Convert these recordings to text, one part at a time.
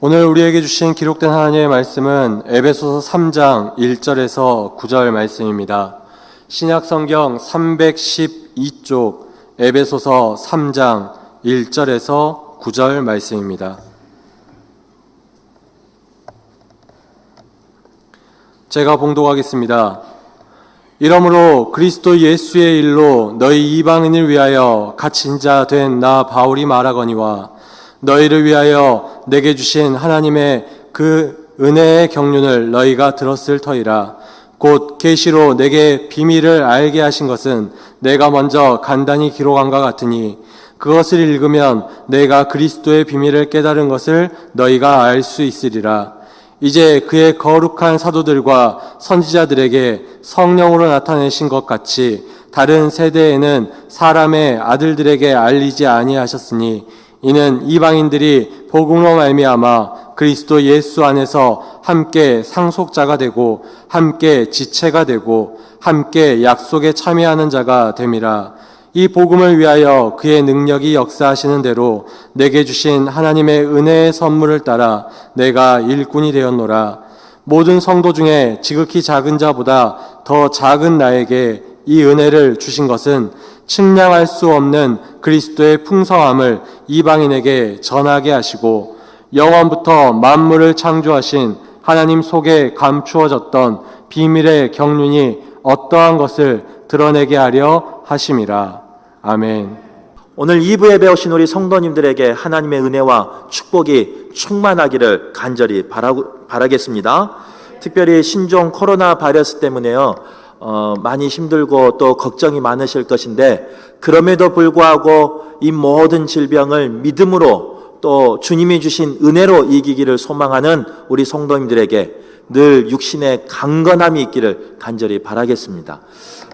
오늘 우리에게 주신 기록된 하나님의 말씀은 에베소서 3장 1절에서 9절 말씀입니다. 신약 성경 312쪽 에베소서 3장 1절에서 9절 말씀입니다. 제가 봉독하겠습니다. 이러므로 그리스도 예수의 일로 너희 이방인을 위하여 갇힌 자 된 나 바울이 말하거니와 너희를 위하여 내게 주신 하나님의 그 은혜의 경륜을 너희가 들었을 터이라. 곧 계시로 내게 비밀을 알게 하신 것은 내가 먼저 간단히 기록한과 같으니 그것을 읽으면 내가 그리스도의 비밀을 깨달은 것을 너희가 알 수 있으리라. 이제 그의 거룩한 사도들과 선지자들에게 성령으로 나타내신 것 같이 다른 세대에는 사람의 아들들에게 알리지 아니하셨으니 이는 이방인들이 복음으로 말미암아 그리스도 예수 안에서 함께 상속자가 되고 함께 지체가 되고 함께 약속에 참여하는 자가 됨이라 이 복음을 위하여 그의 능력이 역사하시는 대로 내게 주신 하나님의 은혜의 선물을 따라 내가 일꾼이 되었노라. 모든 성도 중에 지극히 작은 자보다 더 작은 나에게 이 은혜를 주신 것은 측량할 수 없는 그리스도의 풍성함을 이방인에게 전하게 하시고 영원부터 만물을 창조하신 하나님 속에 감추어졌던 비밀의 경륜이 어떠한 것을 드러내게 하려 하심이라. 아멘. 오늘 2부에 배우신 우리 성도님들에게 하나님의 은혜와 축복이 충만하기를 간절히 바라고, 바라겠습니다. 특별히 신종 코로나 바이러스 때문에요, 어, 많이 힘들고 또 걱정이 많으실 것인데, 그럼에도 불구하고 이 모든 질병을 믿음으로 또 주님이 주신 은혜로 이기기를 소망하는 우리 성도님들에게 늘 육신의 강건함이 있기를 간절히 바라겠습니다.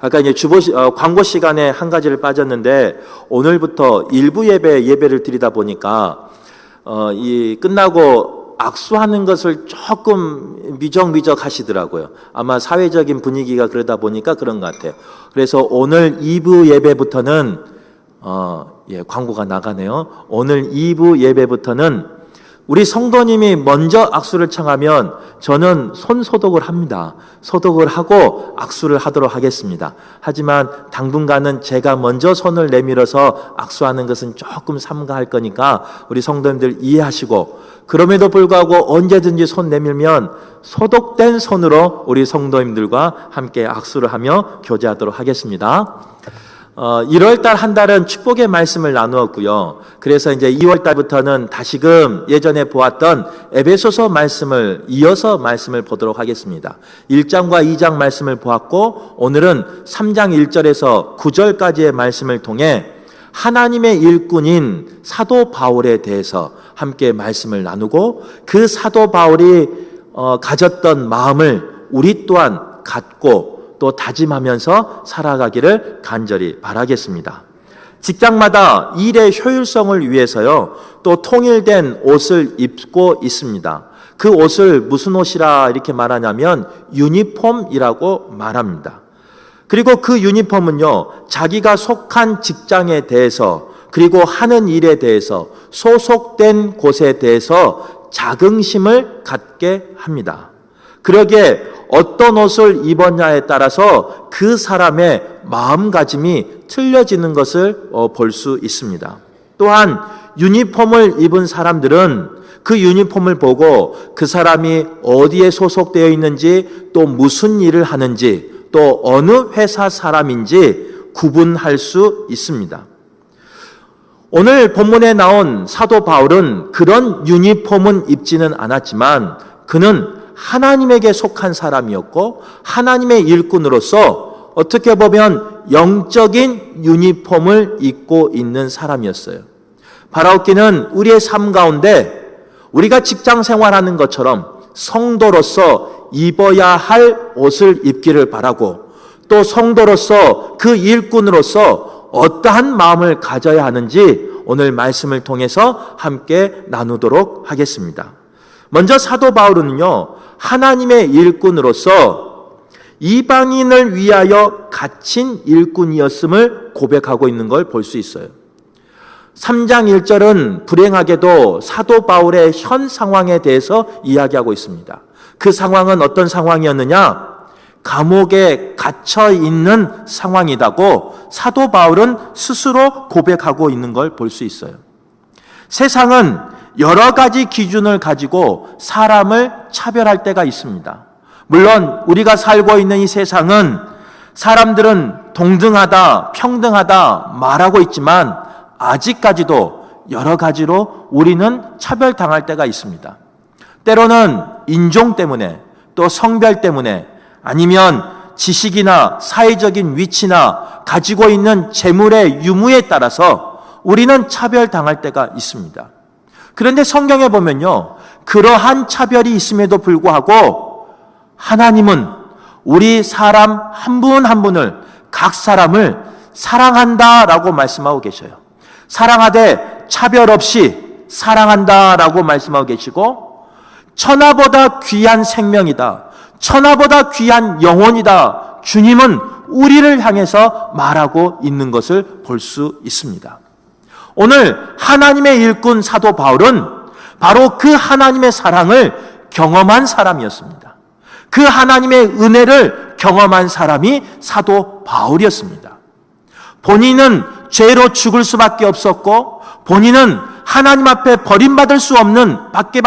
아까 이제 주보 시- 어, 광고 시간에 한 가지를 빠졌는데 오늘부터 일부 예배 예배를 드리다 보니까 어, 이 끝나고 악수하는 것을 조금 미적미적 하시더라고요. 아마 사회적인 분위기가 그러다 보니까 그런 것 같아요. 그래서 오늘 2부 예배부터는 어, 예, 광고가 나가네요. 오늘 2부 예배부터는 우리 성도님이 먼저 악수를 청하면 저는 손 소독을 합니다. 소독을 하고 악수를 하도록 하겠습니다. 하지만 당분간은 제가 먼저 손을 내밀어서 악수하는 것은 조금 삼가할 거니까 우리 성도님들 이해하시고 그럼에도 불구하고 언제든지 손 내밀면 소독된 손으로 우리 성도님들과 함께 악수를 하며 교제하도록 하겠습니다. 어, 1월 달 한 달은 축복의 말씀을 나누었고요. 그래서 이제 2월 달부터는 다시금 예전에 보았던 에베소서 말씀을 이어서 말씀을 보도록 하겠습니다. 1장과 2장 말씀을 보았고 오늘은 3장 1절에서 9절까지의 말씀을 통해 하나님의 일꾼인 사도 바울에 대해서 함께 말씀을 나누고 그 사도 바울이 어, 가졌던 마음을 우리 또한 갖고 또 다짐하면서 살아가기를 간절히 바라겠습니다. 직장마다 일의 효율성을 위해서요, 또 통일된 옷을 입고 있습니다. 그 옷을 무슨 옷이라 이렇게 말하냐면 유니폼이라고 말합니다. 그리고 그 유니폼은요, 자기가 속한 직장에 대해서 그리고 하는 일에 대해서 소속된 곳에 대해서 자긍심을 갖게 합니다. 그러기에 어떤 옷을 입었냐에 따라서 그 사람의 마음가짐이 틀려지는 것을 어, 볼수 있습니다. 또한 유니폼을 입은 사람들은 그 유니폼을 보고 그 사람이 어디에 소속되어 있는지 또 무슨 일을 하는지 또 어느 회사 사람인지 구분할 수 있습니다. 오늘 본문에 나온 사도 바울은 그런 유니폼은 입지는 않았지만 그는 하나님에게 속한 사람이었고 하나님의 일꾼으로서 어떻게 보면 영적인 유니폼을 입고 있는 사람이었어요. 바라옵기는 우리의 삶 가운데 우리가 직장 생활하는 것처럼 성도로서 입어야 할 옷을 입기를 바라고 또 성도로서 그 일꾼으로서 어떠한 마음을 가져야 하는지 오늘 말씀을 통해서 함께 나누도록 하겠습니다. 먼저 사도 바울은요, 하나님의 일꾼으로서 이방인을 위하여 갇힌 일꾼이었음을 고백하고 있는 걸 볼 수 있어요. 3장 1절은 불행하게도 사도 바울의 현 상황에 대해서 이야기하고 있습니다. 그 상황은 어떤 상황이었느냐? 감옥에 갇혀 있는 상황이라고 사도 바울은 스스로 고백하고 있는 걸 볼 수 있어요. 세상은 여러 가지 기준을 가지고 사람을 차별할 때가 있습니다. 물론 우리가 살고 있는 이 세상은 사람들은 동등하다, 평등하다 말하고 있지만 아직까지도 여러 가지로 우리는 차별당할 때가 있습니다. 때로는 인종 때문에 또 성별 때문에 아니면 지식이나 사회적인 위치나 가지고 있는 재물의 유무에 따라서 우리는 차별당할 때가 있습니다. 그런데 성경에 보면요. 그러한 차별이 있음에도 불구하고 하나님은 우리 사람 한분한 분을 각 사람을 사랑한다라고 말씀하고 계셔요. 사랑하되 차별 없이 사랑한다라고 말씀하고 계시고 천하보다 귀한 생명이다. 천하보다 귀한 영혼이다. 주님은 우리를 향해서 말하고 있는 것을 볼 수 있습니다. 오늘 하나님의 일꾼 사도 바울은 바로 그 하나님의 사랑을 경험한 사람이었습니다. 그 하나님의 은혜를 경험한 사람이 사도 바울이었습니다. 본인은 죄로 죽을 수밖에 없었고 본인은 하나님 앞에 버림받을 수 없는 밖에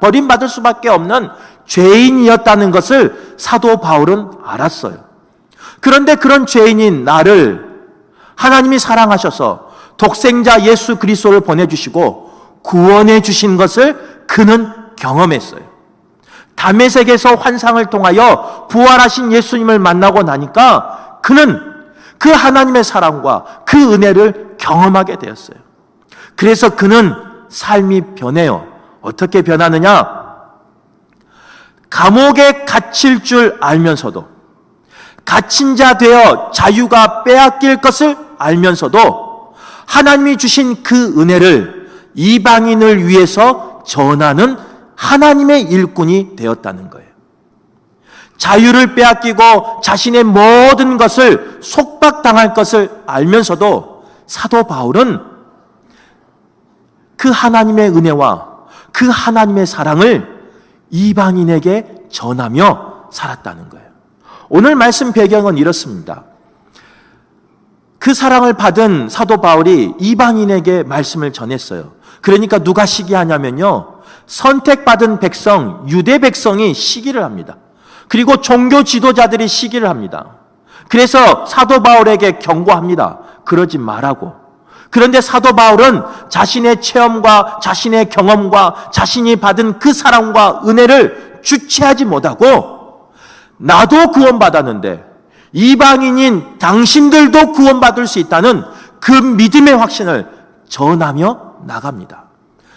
버림받을 수밖에 없는 죄인이었다는 것을 사도 바울은 알았어요. 그런데 그런 죄인인 나를 하나님이 사랑하셔서 독생자 예수 그리스도를 보내주시고 구원해 주신 것을 그는 경험했어요. 담에색에서 환상을 통하여 부활하신 예수님을 만나고 나니까 그는 그 하나님의 사랑과 그 은혜를 경험하게 되었어요. 그래서 그는 삶이 변해요. 어떻게 변하느냐? 감옥에 갇힐 줄 알면서도 갇힌 자 되어 자유가 빼앗길 것을 알면서도 하나님이 주신 그 은혜를 이방인을 위해서 전하는 하나님의 일꾼이 되었다는 거예요. 자유를 빼앗기고 자신의 모든 것을 속박당할 것을 알면서도 사도 바울은 그 하나님의 은혜와 그 하나님의 사랑을 이방인에게 전하며 살았다는 거예요. 오늘 말씀 배경은 이렇습니다. 그 사랑을 받은 사도 바울이 이방인에게 말씀을 전했어요. 그러니까 누가 시기하냐면요. 선택받은 백성, 유대 백성이 시기를 합니다. 그리고 종교 지도자들이 시기를 합니다. 그래서 사도 바울에게 경고합니다. 그러지 말라고. 그런데 사도 바울은 자신의 체험과 자신의 경험과 자신이 받은 그 사랑과 은혜를 주체하지 못하고 나도 구원받았는데 이방인인 당신들도 구원받을 수 있다는 그 믿음의 확신을 전하며 나갑니다.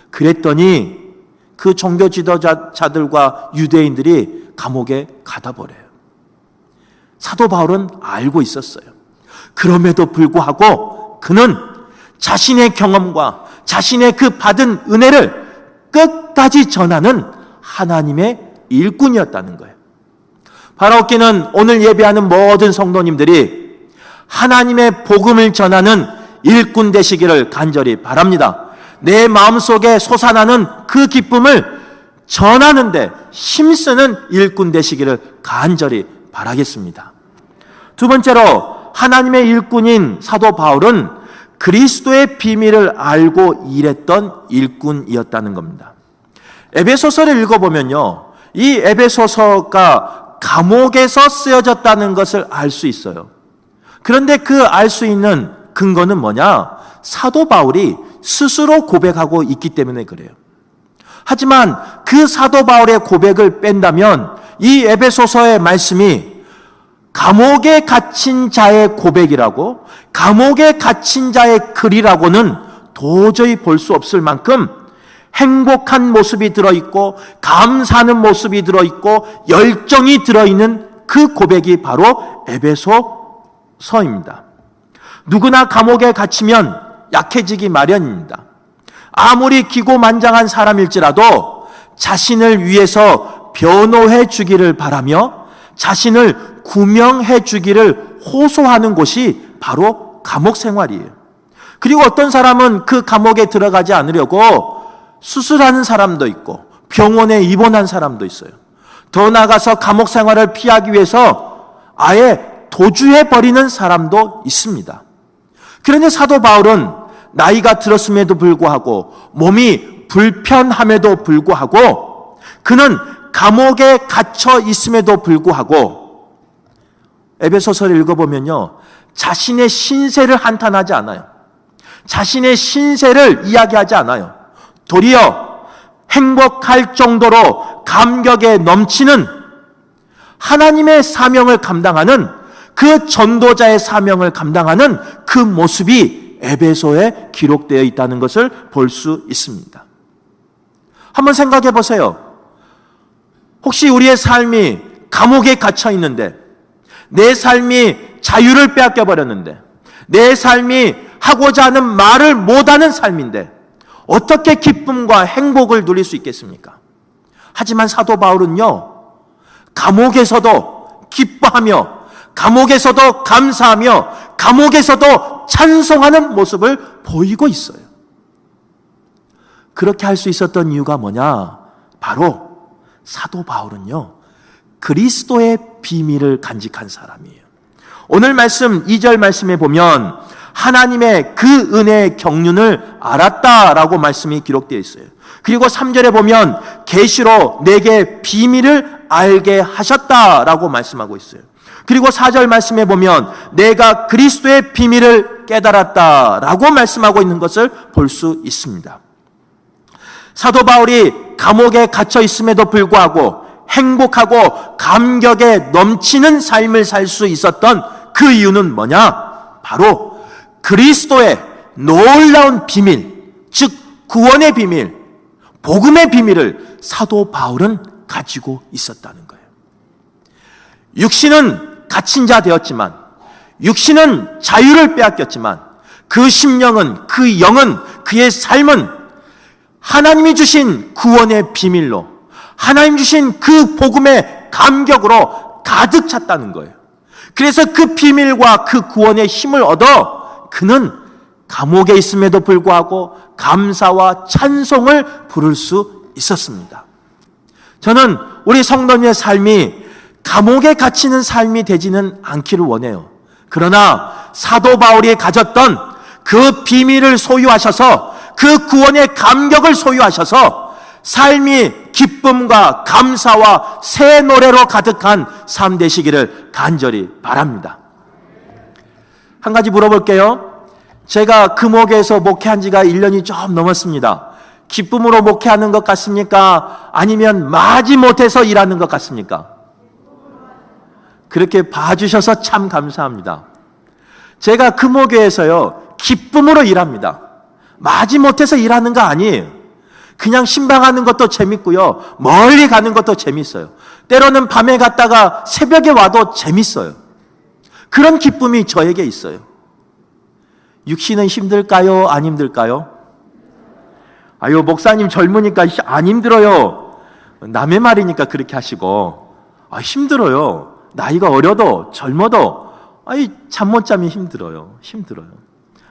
그랬더니 그 종교 지도자들과 유대인들이 감옥에 가다 버려요. 사도 바울은 알고 있었어요. 그럼에도 불구하고 그는 자신의 경험과 자신의 그 받은 은혜를 끝까지 전하는 하나님의 일꾼이었다는 거예요. 바라옵기는 오늘 예배하는 모든 성도님들이 하나님의 복음을 전하는 일꾼 되시기를 간절히 바랍니다. 내 마음속에 솟아나는 그 기쁨을 전하는데 힘쓰는 일꾼 되시기를 간절히 바라겠습니다. 두 번째로 하나님의 일꾼인 사도 바울은 그리스도의 비밀을 알고 일했던 일꾼이었다는 겁니다. 에베소서를 읽어보면요. 이 에베소서가 감옥에서 쓰여졌다는 것을 알 수 있어요. 그런데 그 알 수 있는 근거는 뭐냐? 사도 바울이 스스로 고백하고 있기 때문에 그래요. 하지만 그 사도 바울의 고백을 뺀다면 이 에베소서의 말씀이 감옥에 갇힌 자의 고백이라고 감옥에 갇힌 자의 글이라고는 도저히 볼 수 없을 만큼 행복한 모습이 들어있고 감사하는 모습이 들어있고 열정이 들어있는 그 고백이 바로 에베소서입니다. 누구나 감옥에 갇히면 약해지기 마련입니다. 아무리 기고만장한 사람일지라도 자신을 위해서 변호해 주기를 바라며 자신을 구명해 주기를 호소하는 곳이 바로 감옥 생활이에요. 그리고 어떤 사람은 그 감옥에 들어가지 않으려고 수술하는 사람도 있고 병원에 입원한 사람도 있어요. 더 나아가서 감옥 생활을 피하기 위해서 아예 도주해 버리는 사람도 있습니다. 그런데 사도 바울은 나이가 들었음에도 불구하고 몸이 불편함에도 불구하고 그는 감옥에 갇혀 있음에도 불구하고 에베소서를 읽어보면요. 자신의 신세를 한탄하지 않아요. 자신의 신세를 이야기하지 않아요. 도리어 행복할 정도로 감격에 넘치는 하나님의 사명을 감당하는 그 전도자의 사명을 감당하는 그 모습이 에베소에 기록되어 있다는 것을 볼 수 있습니다. 한번 생각해 보세요. 혹시 우리의 삶이 감옥에 갇혀 있는데 내 삶이 자유를 빼앗겨 버렸는데 내 삶이 하고자 하는 말을 못하는 삶인데 어떻게 기쁨과 행복을 누릴 수 있겠습니까? 하지만 사도 바울은요, 감옥에서도 기뻐하며, 감옥에서도 감사하며, 감옥에서도 찬송하는 모습을 보이고 있어요. 그렇게 할 수 있었던 이유가 뭐냐? 바로 사도 바울은요, 그리스도의 비밀을 간직한 사람이에요. 오늘 말씀, 2절 말씀에 보면, 하나님의 그 은혜의 경륜을 알았다라고 말씀이 기록되어 있어요. 그리고 3절에 보면 계시로 내게 비밀을 알게 하셨다라고 말씀하고 있어요. 그리고 4절 말씀에 보면 내가 그리스도의 비밀을 깨달았다라고 말씀하고 있는 것을 볼 수 있습니다. 사도 바울이 감옥에 갇혀 있음에도 불구하고 행복하고 감격에 넘치는 삶을 살 수 있었던 그 이유는 뭐냐? 바로 그리스도의 놀라운 비밀, 즉 구원의 비밀, 복음의 비밀을 사도 바울은 가지고 있었다는 거예요. 육신은 갇힌 자 되었지만, 육신은 자유를 빼앗겼지만, 그 심령은, 그 영은, 그의 삶은 하나님이 주신 구원의 비밀로, 하나님 주신 그 복음의 감격으로 가득 찼다는 거예요. 그래서 그 비밀과 그 구원의 힘을 얻어 그는 감옥에 있음에도 불구하고 감사와 찬송을 부를 수 있었습니다. 저는 우리 성도님의 삶이 감옥에 갇히는 삶이 되지는 않기를 원해요. 그러나 사도 바울이 가졌던 그 비밀을 소유하셔서 그 구원의 감격을 소유하셔서 삶이 기쁨과 감사와 새 노래로 가득한 삶 되시기를 간절히 바랍니다. 한 가지 물어볼게요. 제가 금옥에서 목회한 지가 1년이 좀 넘었습니다. 기쁨으로 목회하는 것 같습니까? 아니면 마지 못해서 일하는 것 같습니까? 그렇게 봐주셔서 참 감사합니다. 제가 금옥교에서요, 기쁨으로 일합니다. 마지 못해서 일하는 거 아니에요. 그냥 신방하는 것도 재밌고요. 멀리 가는 것도 재밌어요. 때로는 밤에 갔다가 새벽에 와도 재밌어요. 그런 기쁨이 저에게 있어요. 육신은 힘들까요? 안 힘들까요? 아유, 목사님 젊으니까 안 힘들어요. 남의 말이니까 그렇게 하시고, 아, 힘들어요. 나이가 어려도 젊어도, 아이, 잠 못 자면 힘들어요. 힘들어요.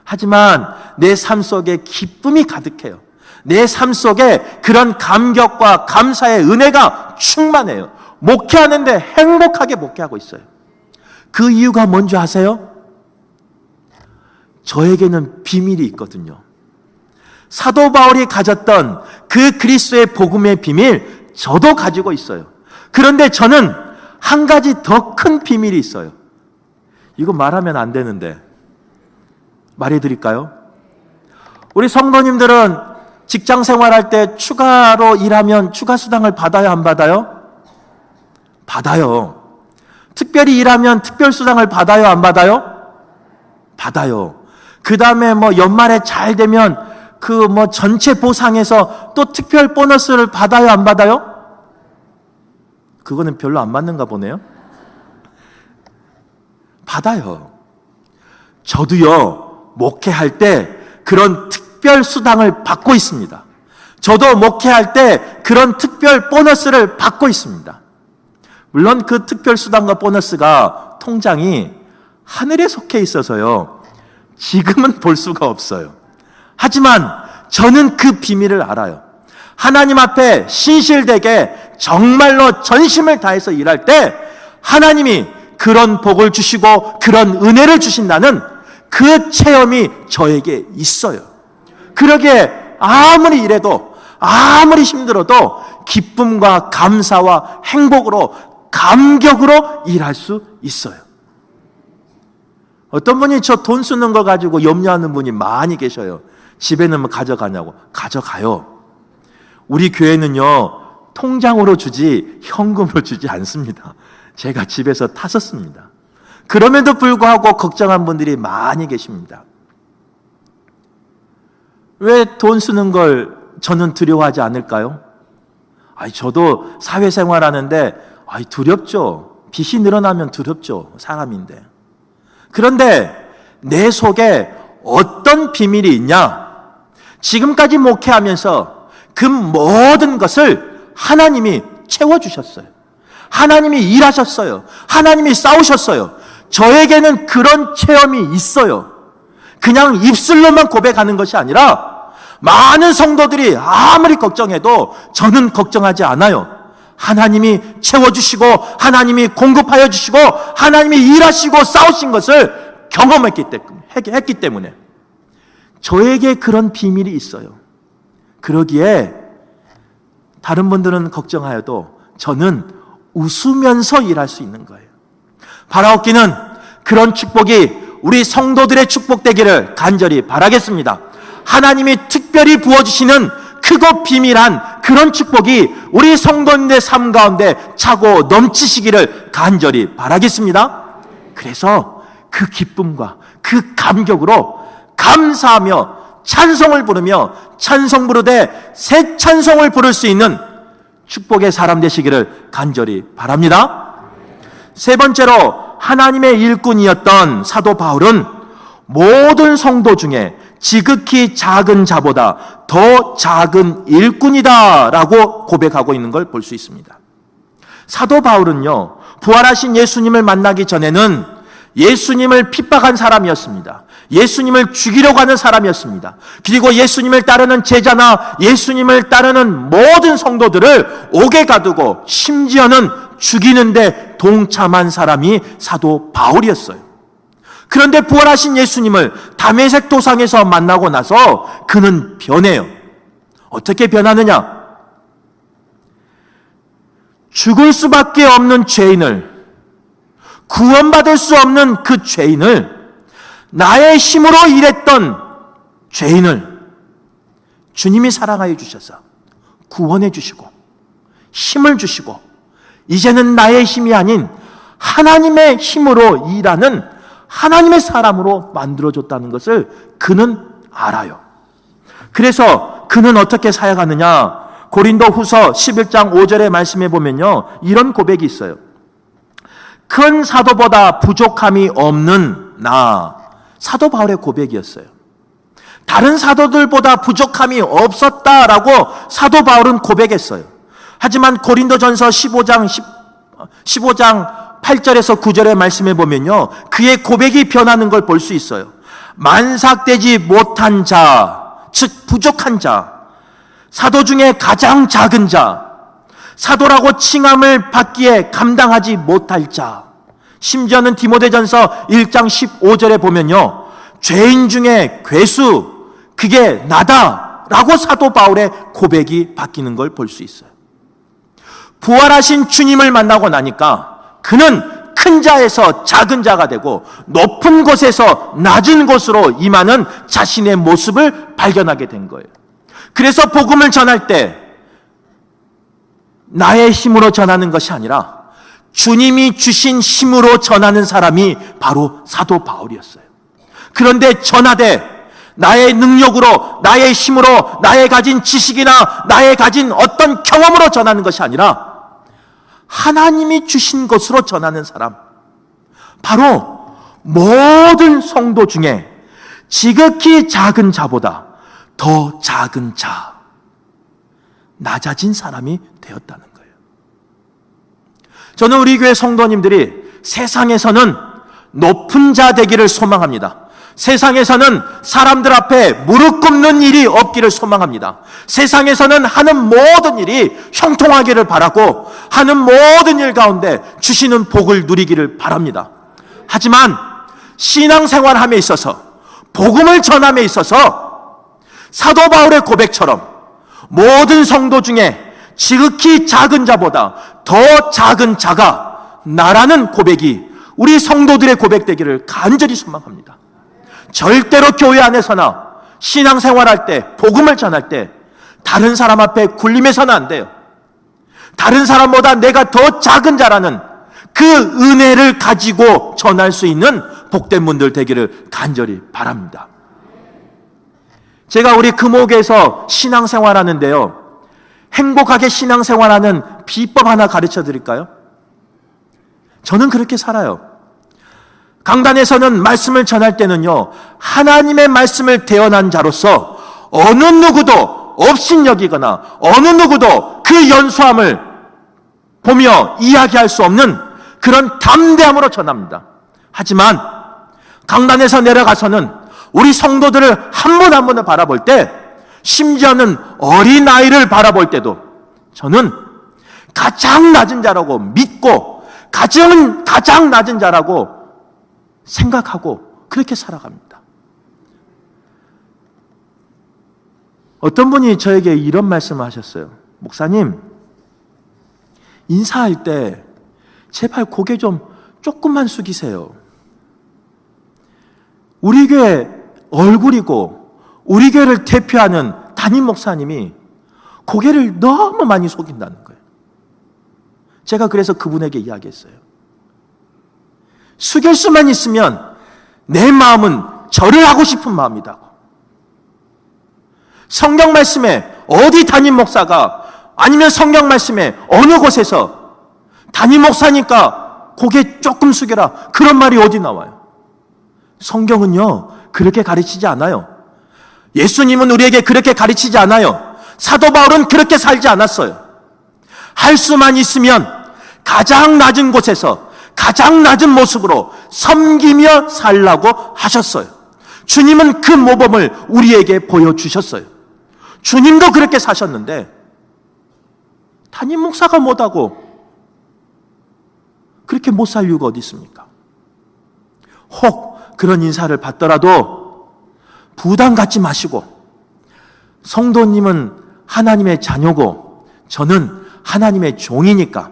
하지만 내 삶 속에 기쁨이 가득해요. 내 삶 속에 그런 감격과 감사의 은혜가 충만해요. 목회하는데 행복하게 목회하고 있어요. 그 이유가 뭔지 아세요? 저에게는 비밀이 있거든요. 사도 바울이 가졌던 그 그리스도의 복음의 비밀, 저도 가지고 있어요. 그런데 저는 한 가지 더 큰 비밀이 있어요. 이거 말하면 안 되는데, 말해 드릴까요? 우리 성도님들은 직장 생활할 때 추가로 일하면 추가 수당을 받아요, 안 받아요? 받아요. 특별히 일하면 특별 수당을 받아요, 안 받아요? 받아요. 그 다음에 뭐 연말에 잘 되면 그 뭐 전체 보상에서 또 특별 보너스를 받아요, 안 받아요? 그거는 별로 안 맞는가 보네요. 받아요. 저도요, 목회할 때 그런 특별 수당을 받고 있습니다. 저도 목회할 때 그런 특별 보너스를 받고 있습니다. 물론 그 특별 수당과 보너스가 통장이 하늘에 속해 있어서요. 지금은 볼 수가 없어요. 하지만 저는 그 비밀을 알아요. 하나님 앞에 신실되게 정말로 전심을 다해서 일할 때 하나님이 그런 복을 주시고 그런 은혜를 주신다는 그 체험이 저에게 있어요. 그러기에 아무리 일해도 아무리 힘들어도 기쁨과 감사와 행복으로 감격으로 일할 수 있어요. 어떤 분이 저 돈 쓰는 거 가지고 염려하는 분이 많이 계셔요. 집에는 뭐 가져가냐고. 가져가요. 우리 교회는요, 통장으로 주지 현금으로 주지 않습니다. 제가 집에서 타섰습니다. 그럼에도 불구하고 걱정한 분들이 많이 계십니다. 왜 돈 쓰는 걸 저는 두려워하지 않을까요? 아이, 저도 사회생활 하는데, 아이, 두렵죠. 빚이 늘어나면 두렵죠. 사람인데. 그런데 내 속에 어떤 비밀이 있냐? 지금까지 목회하면서 그 모든 것을 하나님이 채워주셨어요. 하나님이 일하셨어요. 하나님이 싸우셨어요. 저에게는 그런 체험이 있어요. 그냥 입술로만 고백하는 것이 아니라 많은 성도들이 아무리 걱정해도 저는 걱정하지 않아요. 하나님이 채워주시고 하나님이 공급하여 주시고 하나님이 일하시고 싸우신 것을 경험했기 때문에 했기 때문에 저에게 그런 비밀이 있어요. 그러기에 다른 분들은 걱정하여도 저는 웃으면서 일할 수 있는 거예요. 바라옵기는 그런 축복이 우리 성도들의 축복되기를 간절히 바라겠습니다. 하나님이 특별히 부어주시는 크고 비밀한 그런 축복이 우리 성도님의 삶 가운데 차고 넘치시기를 간절히 바라겠습니다. 그래서 그 기쁨과 그 감격으로 감사하며 찬송을 부르며 찬송 부르되 새 찬송을 부를 수 있는 축복의 사람 되시기를 간절히 바랍니다. 세 번째로 하나님의 일꾼이었던 사도 바울은 모든 성도 중에 지극히 작은 자보다 더 작은 일꾼이다라고 고백하고 있는 걸 볼 수 있습니다. 사도 바울은요, 부활하신 예수님을 만나기 전에는 예수님을 핍박한 사람이었습니다. 예수님을 죽이려고 하는 사람이었습니다. 그리고 예수님을 따르는 제자나 예수님을 따르는 모든 성도들을 옥에 가두고 심지어는 죽이는데 동참한 사람이 사도 바울이었어요. 그런데 부활하신 예수님을 담에색 도상에서 만나고 나서 그는 변해요. 어떻게 변하느냐? 죽을 수밖에 없는 죄인을 구원받을 수 없는 그 죄인을 나의 힘으로 일했던 죄인을 주님이 사랑하여 주셔서 구원해 주시고 힘을 주시고 이제는 나의 힘이 아닌 하나님의 힘으로 일하는 하나님의 사람으로 만들어줬다는 것을 그는 알아요. 그래서 그는 어떻게 사역하느냐? 고린도 후서 11장 5절의 말씀에 보면요. 이런 고백이 있어요. 큰 사도보다 부족함이 없는 나. 사도 바울의 고백이었어요. 다른 사도들보다 부족함이 없었다라고 사도 바울은 고백했어요. 하지만 고린도전서 15장 10, 15장 8절에서 9절의 말씀에 보면요. 그의 고백이 변하는 걸 볼 수 있어요. 만삭되지 못한 자, 즉 부족한 자, 사도 중에 가장 작은 자, 사도라고 칭함을 받기에 감당하지 못할 자. 심지어는 디모데전서 1장 15절에 보면요. 죄인 중에 괴수, 그게 나다 라고 사도 바울의 고백이 바뀌는 걸 볼 수 있어요. 부활하신 주님을 만나고 나니까 그는 큰 자에서 작은 자가 되고 높은 곳에서 낮은 곳으로 임하는 자신의 모습을 발견하게 된 거예요. 그래서 복음을 전할 때 나의 힘으로 전하는 것이 아니라 주님이 주신 힘으로 전하는 사람이 바로 사도 바울이었어요. 그런데 전하되 나의 능력으로, 나의 힘으로, 나의 가진 지식이나 나의 가진 어떤 경험으로 전하는 것이 아니라 하나님이 주신 것으로 전하는 사람. 바로 모든 성도 중에 지극히 작은 자보다 더 작은 자, 낮아진 사람이 되었다는 거예요. 저는 우리 교회 성도님들이 세상에서는 높은 자 되기를 소망합니다. 세상에서는 사람들 앞에 무릎 꿇는 일이 없기를 소망합니다. 세상에서는 하는 모든 일이 형통하기를 바라고 하는 모든 일 가운데 주시는 복을 누리기를 바랍니다. 하지만 신앙생활함에 있어서 복음을 전함에 있어서 사도 바울의 고백처럼 모든 성도 중에 지극히 작은 자보다 더 작은 자가 나라는 고백이 우리 성도들의 고백되기를 간절히 소망합니다. 절대로 교회 안에서나 신앙생활할 때, 복음을 전할 때 다른 사람 앞에 굴림해서는 안 돼요. 다른 사람보다 내가 더 작은 자라는 그 은혜를 가지고 전할 수 있는 복된 분들 되기를 간절히 바랍니다. 제가 우리 금옥에서 신앙생활 하는데요. 행복하게 신앙생활하는 비법 하나 가르쳐 드릴까요? 저는 그렇게 살아요. 강단에서는 말씀을 전할 때는요, 하나님의 말씀을 대언한 자로서 어느 누구도 업신여기거나 어느 누구도 그 연수함을 보며 이야기할 수 없는 그런 담대함으로 전합니다. 하지만 강단에서 내려가서는 우리 성도들을 한 분 한 분을 바라볼 때 심지어는 어린아이를 바라볼 때도 저는 가장 낮은 자라고 믿고 가장, 가장 낮은 자라고 생각하고 그렇게 살아갑니다. 어떤 분이 저에게 이런 말씀을 하셨어요. 목사님, 인사할 때 제발 고개 좀 조금만 숙이세요. 우리 교회 얼굴이고 우리 교회를 대표하는 담임 목사님이 고개를 너무 많이 속인다는 거예요. 제가 그래서 그분에게 이야기했어요. 숙일 수만 있으면 내 마음은 절을 하고 싶은 마음이다고. 성경 말씀에 어디 담임 목사가 아니면 성경 말씀에 어느 곳에서 담임 목사니까 고개 조금 숙여라. 그런 말이 어디 나와요? 성경은요, 그렇게 가르치지 않아요. 예수님은 우리에게 그렇게 가르치지 않아요. 사도 바울은 그렇게 살지 않았어요. 할 수만 있으면 가장 낮은 곳에서 가장 낮은 모습으로 섬기며 살라고 하셨어요. 주님은 그 모범을 우리에게 보여주셨어요. 주님도 그렇게 사셨는데, 담임 목사가 못하고 그렇게 못 살 이유가 어디 있습니까? 혹 그런 인사를 받더라도 부담 갖지 마시고 성도님은 하나님의 자녀고 저는 하나님의 종이니까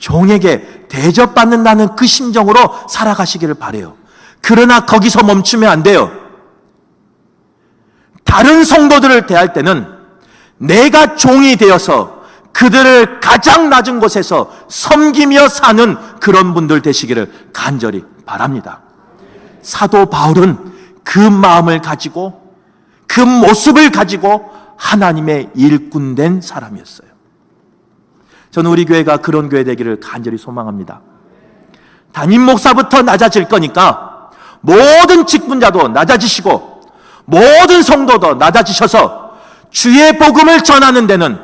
종에게 대접받는다는 그 심정으로 살아가시기를 바래요. 그러나 거기서 멈추면 안 돼요. 다른 성도들을 대할 때는 내가 종이 되어서 그들을 가장 낮은 곳에서 섬기며 사는 그런 분들 되시기를 간절히 바랍니다. 사도 바울은 그 마음을 가지고 그 모습을 가지고 하나님의 일꾼 된 사람이었어요. 저는 우리 교회가 그런 교회 되기를 간절히 소망합니다. 담임 목사부터 낮아질 거니까 모든 직분자도 낮아지시고 모든 성도도 낮아지셔서 주의 복음을 전하는 데는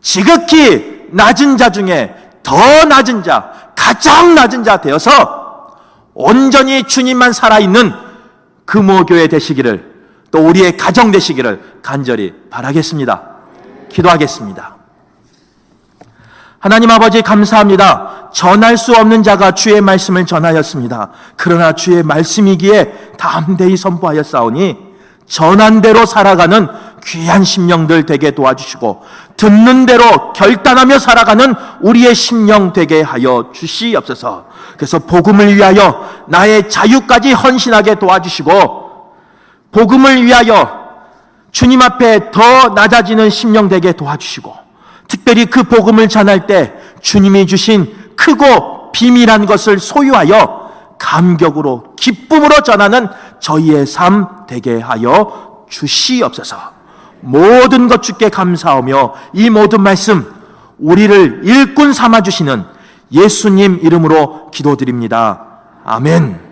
지극히 낮은 자 중에 더 낮은 자, 가장 낮은 자 되어서 온전히 주님만 살아있는 금호교회 되시기를 또 우리의 가정 되시기를 간절히 바라겠습니다. 기도하겠습니다. 하나님 아버지 감사합니다. 전할 수 없는 자가 주의 말씀을 전하였습니다. 그러나 주의 말씀이기에 담대히 선포하였사오니 전한 대로 살아가는 귀한 심령들 되게 도와주시고 듣는 대로 결단하며 살아가는 우리의 심령 되게 하여 주시옵소서. 그래서 복음을 위하여 나의 자유까지 헌신하게 도와주시고 복음을 위하여 주님 앞에 더 낮아지는 심령 되게 도와주시고 특별히 그 복음을 전할 때 주님이 주신 크고 비밀한 것을 소유하여 감격으로 기쁨으로 전하는 저희의 삶 되게 하여 주시옵소서. 모든 것 주께 감사하며 이 모든 말씀 우리를 일꾼 삼아 주시는 예수님 이름으로 기도드립니다. 아멘.